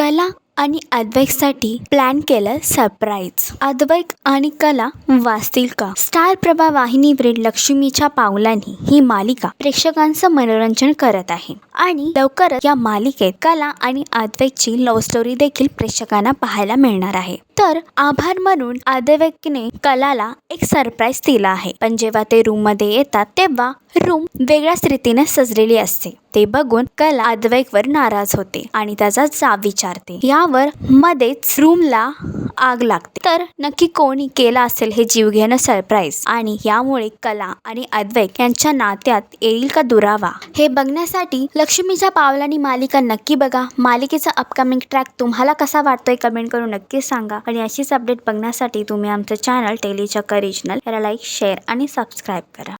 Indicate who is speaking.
Speaker 1: कला आणि अद्वैकसाठी प्लॅन केलं सरप्राईज अद्वैक आणि कला वाचतील का? स्टार प्रभा वाहिनीवरील लक्ष्मीच्या पावलांनी ही मालिका प्रेक्षकांचं मनोरंजन करत आहे. आणि लवकरच या मालिकेत कला आणि अद्वैकची लव्ह स्टोरी देखील प्रेक्षकांना पाहायला मिळणार आहे. तर आभार म्हणून अद्वैकने कलाला एक सरप्राईज दिला आहे. पण जेव्हा ते रूममध्ये येतात तेव्हा रूम वेगळ्याच रीतीने सजलेली असते. ते बघून कला अद्वैकवर नाराज होते आणि त्याचा जाब विचारते. यावर मध्येच रूमला आग लागते. तर नक्की कोणी केला असेल हे जीवघेणं सरप्राईज आणि यामुळे कला आणि अद्वैत यांच्या नात्यात येईल का दुरावा? हे बघण्यासाठी लक्ष्मीच्या पावलांनी मालिका नक्की बघा. मालिकेचा अपकमिंग ट्रॅक तुम्हाला कसा वाटतोय कमेंट करून नक्की सांगा. आणि अशीच अपडेट बघण्यासाठी तुम्ही आमचं चॅनल टेलीचक्कर रिजनल याला लाईक शेअर आणि सबस्क्राईब करा.